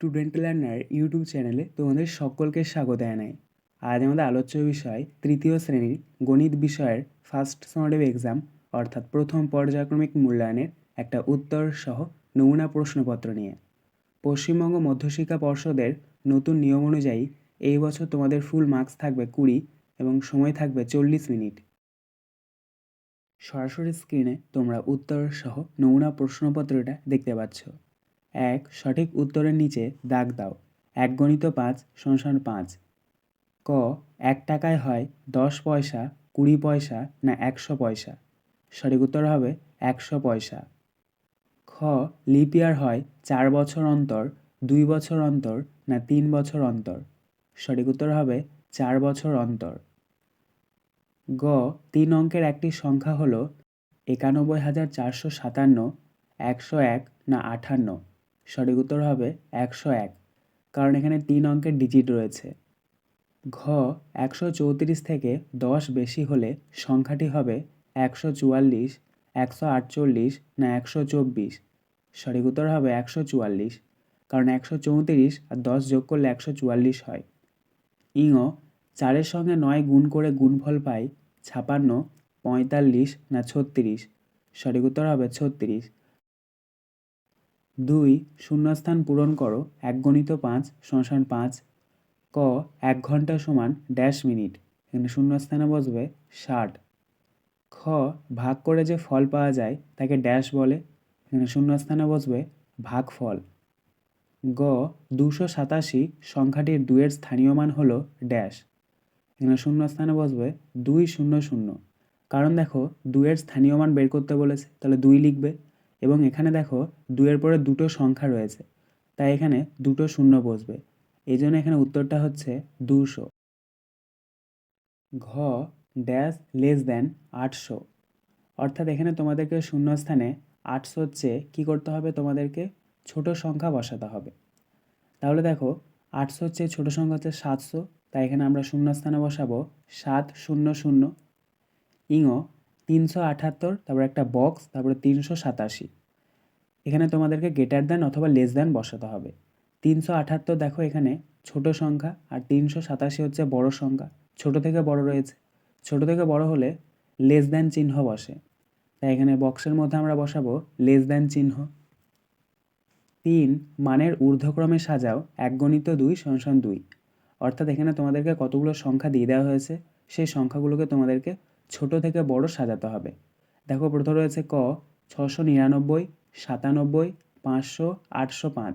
Student learner YouTube চ্যানেলে তোমাদের সকলকে স্বাগত জানাই। আজ আমাদের আলোচ্য বিষয় তৃতীয় শ্রেণির গণিত বিষয়ের ফার্স্ট সমারেটিভ এক্সাম অর্থাৎ প্রথম পর্যায়ক্রমিক মূল্যায়নের একটা উত্তর সহ নমুনা প্রশ্নপত্র নিয়ে। পশ্চিমবঙ্গ মধ্যশিক্ষা পর্ষদের নতুন নিয়ম অনুযায়ী এই বছর তোমাদের ফুল মার্কস থাকবে কুড়ি এবং সময় থাকবে চল্লিশ মিনিট। সরাসরি স্ক্রিনে তোমরা উত্তর সহ নমুনা প্রশ্নপত্রটা দেখতে পাচ্ছ। এক সঠিক উত্তরের নিচে দাগ দাও। এক গণিত পাঁচ, সংসার পাঁচ। ক, এক টাকায় হয় দশ পয়সা, কুড়ি পয়সা না একশো পয়সা? সঠিক উত্তর হবে একশো পয়সা। খ, লিপ ইয়ার হয় চার বছর অন্তর, দুই বছর অন্তর না তিন বছর অন্তর? সঠিক উত্তর হবে চার বছর অন্তর। গ, তিন অঙ্কের একটি সংখ্যা হলো একানব্বই হাজার চারশো সাতান্ন, একশো এক না আটান্ন সঠিক উত্তর হবে একশো এক। কারণ এখানে তিন অঙ্কের ডিজিট রয়েছে। ঘ, একশো চৌত্রিশ থেকে দশ বেশি হলে সংখ্যাটি হবে একশো চুয়াল্লিশ, একশো আটচল্লিশ না একশো চব্বিশ। সঠিক উত্তর হবে একশো চুয়াল্লিশ। কারণ একশো চৌত্রিশ আর দশ যোগ করলে একশো চুয়াল্লিশ হয়। ইঙ, চারের সঙ্গে নয় গুণ করে গুণফল পাই ছাপান্ন, পঁয়তাল্লিশ না ছত্রিশ। সঠিক উত্তর হবে ছত্রিশ। দুই, শূন্যস্থান পূরণ করো এক গণিত পাঁচ, শ্মশান পাঁচ। ক, এক ঘণ্টা সমান ড্যাশ মিনিট এখানে শূন্যস্থানে বসবে ষাট। খ, ভাগ করে যে ফল পাওয়া যায়, তাকে ড্যাশ বলে, এখানে শূন্যস্থানে বসবে ভাগফল। গ, দুশো সাতাশি সংখ্যাটির দুয়ের স্থানীয় মান হলো ড্যাশ এখানে শূন্যস্থানে বসবে দুই শূন্য শূন্য। কারণ দেখো দুয়ের স্থানীয় মান বের করতে বলেছে, তাহলে দুই লিখবে। এবং এখানে দেখো দুয়ের পরে দুটো সংখ্যা রয়েছে। তাই এখানে দুটো শূন্য বসবে। এই জন্য এখানে উত্তরটা হচ্ছে দুশো। ঘ ড্যাশ লেস দ্যান আটশো। অর্থাৎ এখানে তোমাদেরকে শূন্যস্থানে আটশোর চেয়ে কী করতে হবে? তোমাদেরকে ছোট সংখ্যা বসাতে হবে। তাহলে দেখো আটশোর চেয়ে ছোটো সংখ্যা হচ্ছে সাতশো। তাই এখানে আমরা শূন্যস্থানে বসাবো সাত শূন্য শূন্য। ইঙ তিনশো আটাত্তর, তারপর একটা বক্স তারপরে তিনশো সাতাশি। এখানে তোমাদেরকে গেটার দেন অথবা লেস দেন বসাতে হবে। তিনশো আটাত্তর দেখো এখানে ছোট সংখ্যা আর তিনশো সাতাশি হচ্ছে বড় সংখ্যা। ছোট থেকে বড় রয়েছে। ছোট থেকে বড় হলে লেস দ্যান চিহ্ন বসে। তাই এখানে বক্সের মধ্যে আমরা বসাবো লেস দ্যান চিহ্ন। তিন, মানের ঊর্ধ্বক্রমে সাজাও এক গণিত দুই সংসান দুই। অর্থাৎ এখানে তোমাদেরকে কতগুলো সংখ্যা দিয়ে দেওয়া হয়েছে, সেই সংখ্যাগুলোকে তোমাদেরকে ছোট থেকে বড় সাজাতে হবে। দেখো প্রথম রয়েছে ক, ছশো নিরানব্বই, সাতানব্বই, পাঁচশো, আটশো পাঁচ।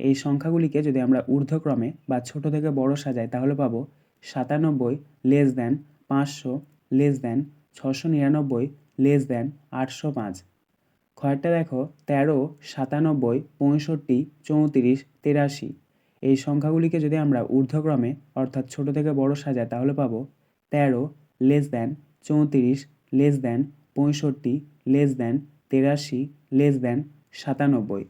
এই সংখ্যাগুলিকে যদি আমরা ঊর্ধ্বক্রমে বা ছোট থেকে বড় সাজাই, তাহলে পাবো সাতানব্বই লেস দেন পাঁচশো লেস দেন ছশো নিরানব্বই লেস দেন আটশো পাঁচ। খয়েরটা দেখো, তেরো, সাতানব্বই, পঁয়ষট্টি, চৌত্রিশ, তেরাশি। এই সংখ্যাগুলিকে যদি আমরা ঊর্ধ্বক্রমে অর্থাৎ ছোট থেকে বড় সাজাই, তাহলে পাবো তেরো লেস দ্যান চৌত্রিশ লেস দেন পঁয়ষট্টি লেস দেন তেরাশি লেস দেন সাতানব্বই।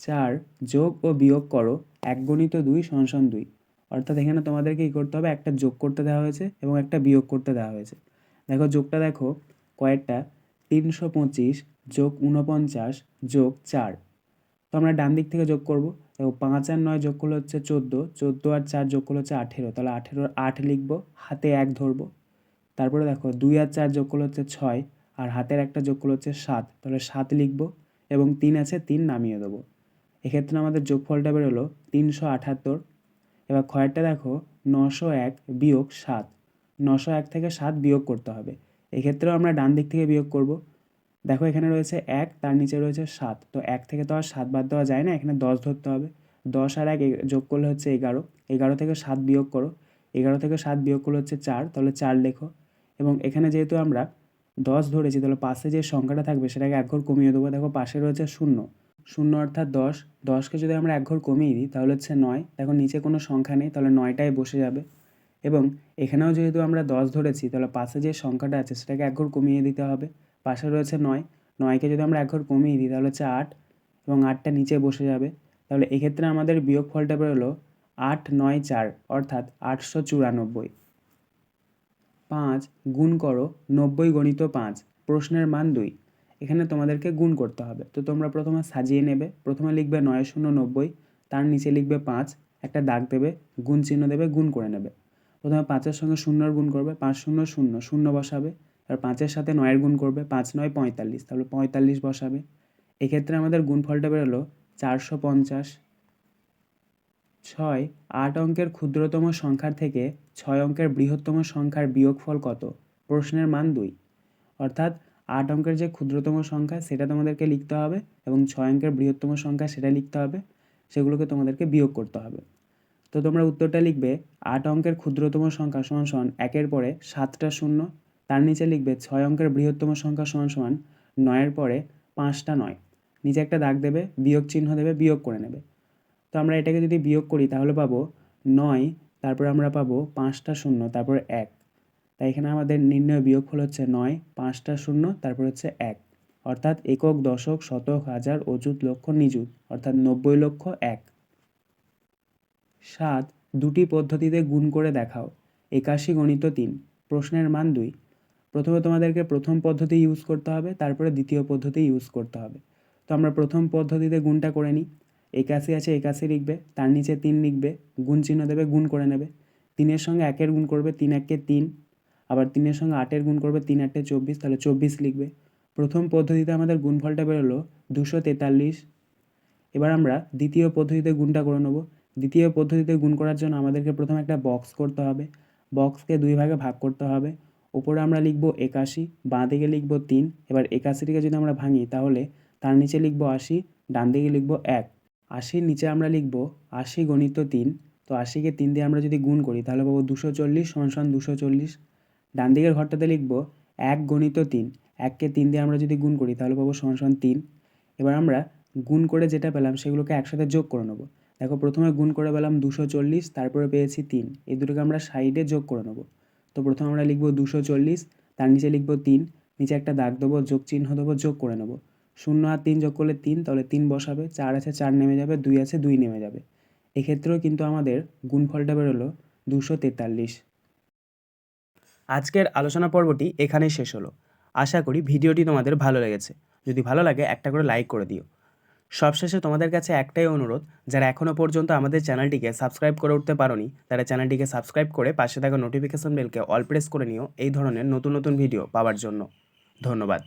চার, যোগ ও বিয়োগ করো এক গণিত দুই সংসন দুই। অর্থাৎ এখানে তোমাদেরকে কী করতে হবে? একটা যোগ করতে দেওয়া হয়েছে এবং একটা বিয়োগ করতে দেওয়া হয়েছে। দেখো, যোগটা দেখো, কয়েকটা, তিনশো পঁচিশ যোগ উনপঞ্চাশ যোগ চার। তো আমরা ডান দিক থেকে যোগ করব। দেখো, পাঁচ আর নয় যোগ করলে হচ্ছে চোদ্দ চোদ্দ আর চার যোগ করলে হচ্ছে আঠেরো। তাহলে আঠেরোর আট লিখব, হাতে এক ধরবো। তারপরে দেখো দুই আর চার যোগ করলে হচ্ছে ছয়, আর হাতের একটা যোগ করলে হচ্ছে সাত। তাহলে সাত লিখব এবং তিন আছে তিন নামিয়ে দেবো। এক্ষেত্রে আমাদের যোগফলটা বেরোলো তিনশো আঠাত্তর এবার ক্ষয়েরটা দেখো নশো এক বিয়োগ সাত। নশো এক থেকে সাত বিয়োগ করতে হবে। এক্ষেত্রেও আমরা ডান দিক থেকে বিয়োগ করব। দেখো এখানে রয়েছে এক, তার নিচে রয়েছে সাত। তো এক থেকে তো আর সাত বাদ দেওয়া যায় না, এখানে দশ ধরতে হবে। দশ আর এক যোগ করলে হচ্ছে এগারো। এগারো থেকে সাত বিয়োগ করো। এগারো থেকে সাত বিয়োগ করলে হচ্ছে চার। তাহলে চার লেখো। এবং এখানে যেহেতু আমরা দশ ধরেছি, তাহলে পাশে যে সংখ্যাটা থাকবে সেটাকে এক ঘর কমিয়ে দেবো। দেখো পাশে রয়েছে শূন্য। শূন্য অর্থাৎ দশ। দশকে যদি আমরা এক ঘর কমিয়ে দিই, তাহলে হচ্ছে নয়। দেখো নিচে কোনো সংখ্যা নেই, তাহলে নয়টাই বসে যাবে। এবং এখানেও যেহেতু আমরা দশ ধরেছি, তাহলে পাশে যে সংখ্যাটা আছে, সেটাকে এক ঘর কমিয়ে দিতে হবে। পাশে রয়েছে নয়। নয়কে যদি আমরা এক ঘর কমিয়ে দিই, তাহলে হচ্ছে আট। এবং আটটা নিচে বসে যাবে। তাহলে এক্ষেত্রে আমাদের বিয়োগ ফলটা বেরোলো আট নয় চার, অর্থাৎ আটশো চুরানব্বই। পাঁচ গুণ করো নব্বই গণিত পাঁচ, প্রশ্নের মান দুই। এখানে তোমাদেরকে গুণ করতে হবে। তো তোমরা প্রথমে সাজিয়ে নেবে। প্রথমে লিখবে নয় শূন্য নব্বই, তার নিচে লিখবে পাঁচ, একটা দাগ দেবে, গুণ চিহ্ন দেবে, গুণ করে নেবে। প্রথমে পাঁচের সঙ্গে শূন্যর গুণ করবে, পাঁচ শূন্য শূন্য শূন্য বসাবে আর পাঁচের সাথে নয়ের গুণ করবে, পাঁচ নয় পঁয়তাল্লিশ, তাহলে পঁয়তাল্লিশ বসাবে। এক্ষেত্রে আমাদের গুণফলটা বেরোলো চারশো পঞ্চাশ। ছয়, আট অঙ্কের ক্ষুদ্রতম সংখ্যার থেকে ছয় অঙ্কের বৃহত্তম সংখ্যার বিয়োগফল কত? প্রশ্নের মান দুই। অর্থাৎ আট অঙ্কের যে ক্ষুদ্রতম সংখ্যা, সেটা তোমাদেরকে লিখতে হবে এবং ছয় অঙ্কের বৃহত্তম সংখ্যা, সেটা লিখতে হবে। সেগুলোকে তোমাদেরকে বিয়োগ করতে হবে। তো তোমরা উত্তরটা লিখবে, আট অঙ্কের ক্ষুদ্রতম সংখ্যা সমান সমান একের পরে সাতটা শূন্য, তার নিচে লিখবে ছয় অঙ্কের বৃহত্তম সংখ্যা সমান সমান নয়ের পরে পাঁচটা নয়। নিচে একটা দাগ দেবে, বিয়োগ চিহ্ন দেবে, বিয়োগ করে নেবে। তো আমরা এটাকে যদি বিয়োগ করি, তাহলে পাবো নয়, তারপর আমরা পাবো পাঁচটা শূন্য, তারপর এক। তাই এখানে আমাদের নির্ণয় বিয়োগফল হচ্ছে নয়, পাঁচটা শূন্য, তারপর হচ্ছে এক। অর্থাৎ একক, দশক, শতক, হাজার, অযুত, লক্ষ, নিযুত, অর্থাৎ নব্বই লক্ষ, এক। সাত, দুটি পদ্ধতিতে গুণ করে দেখাও। একাশি গণিত তিন, প্রশ্নের মান দুই। প্রথমে তোমাদেরকে প্রথম পদ্ধতি ইউজ করতে হবে, তারপরে দ্বিতীয় পদ্ধতি ইউজ করতে হবে। তো আমরা প্রথম পদ্ধতিতে গুণটা করে নিই। একাশি আছে একাশি লিখবে। তার নিচে তিন লিখবে, গুণ চিহ্ন দেবে, গুণ করে নেবে। তিনের সঙ্গে একের গুণ করবে, তিন একে তিন। আবার তিনের সঙ্গে আটের গুণ করবে, তিন আটে চব্বিশ, তাহলে চব্বিশ লিখবে। প্রথম পদ্ধতিতে আমাদের গুণফলটা বেরোলো দুশো তেতাল্লিশ। এবার আমরা দ্বিতীয় পদ্ধতিতে গুণটা করে নেব। দ্বিতীয় পদ্ধতিতে গুণ করার জন্য আমাদেরকে প্রথমে একটা বক্স করতে হবে। বক্সকে দুই ভাগে ভাগ করতে হবে। ওপরে আমরা লিখব একাশি, বাঁ দিকে লিখব তিন। এবার একাশিটিকে যদি আমরা ভাঙি, তাহলে তার নিচে লিখব আশি, ডান দিকে লিখব এক। আশির নিচে আমরা লিখব আশি গণিত তিন। তো আশিকে তিন দিয়ে আমরা যদি গুণ করি, তাহলে পাবো দুশো চল্লিশ সমান দুশো চল্লিশ। ডান দিকের ঘরটাতে লিখব এক গণিত তিন। এককে তিন দিয়ে আমরা যদি গুণ করি, তাহলে পাবো সমান তিন। এবার আমরা গুণ করে যেটা পেলাম, সেগুলোকে একসাথে যোগ করে নেব। দেখো, প্রথমে গুণ করে পেলাম দুশো চল্লিশ, তারপরে পেয়েছি তিন। এই দুটোকে আমরা সাইডে যোগ করে নেব। তো প্রথমে আমরা লিখব দুশো চল্লিশ, তার নিচে লিখব তিন। নিচে একটা দাগ দেবো, যোগ চিহ্ন দেবো, যোগ করে নেব। শূন্য আর তিন যোগ করলে তিন, তাহলে তিন বসাবে, চার আছে চার নেমে যাবে, দুই আছে দুই নেমে যাবে। এক্ষেত্রেও কিন্তু আমাদের গুণফলটা বেরোলো দুশো তেতাল্লিশ। আজকের আলোচনা পর্বটি এখানেই শেষ হলো। আশা করি ভিডিওটি তোমাদের ভালো লেগেছে। যদি ভালো লাগে একটা করে লাইক করে দিও। সবশেষে তোমাদের কাছে একটাই অনুরোধ, যারা এখনও পর্যন্ত আমাদের চ্যানেলটিকে সাবস্ক্রাইব করে উঠতে পারোনি, তারা চ্যানেলটিকে সাবস্ক্রাইব করে পাশে থাকা নোটিফিকেশন বেলকে অল প্রেস করে নিও, এই ধরনের নতুন নতুন ভিডিও পাওয়ার জন্য। ধন্যবাদ।